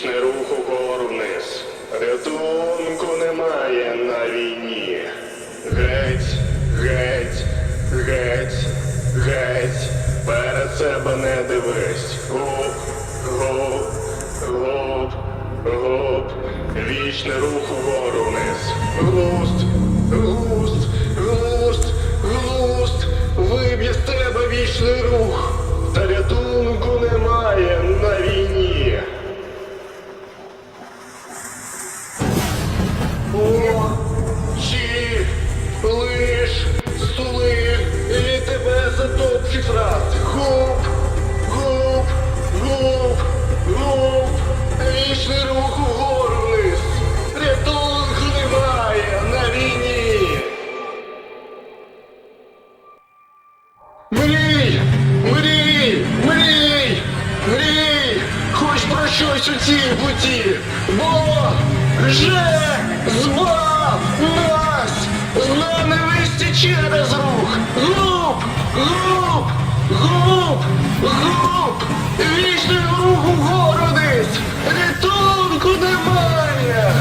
Вічне руху гору вниз. Рятунку немає на війні. Геть, геть, геть, геть. Перед себе не дивись. Гоп, гоп, гоп, гоп. Вічне руху гору вниз. Глуз. Мрій! Мрій! Мрій! Мрій! Хоч про щось у цій путі! Бо вже збав нас! Зна не через рух! Глуп! Глуп! Глуп! Глуп! Вічний рух городись! Рятунку немає!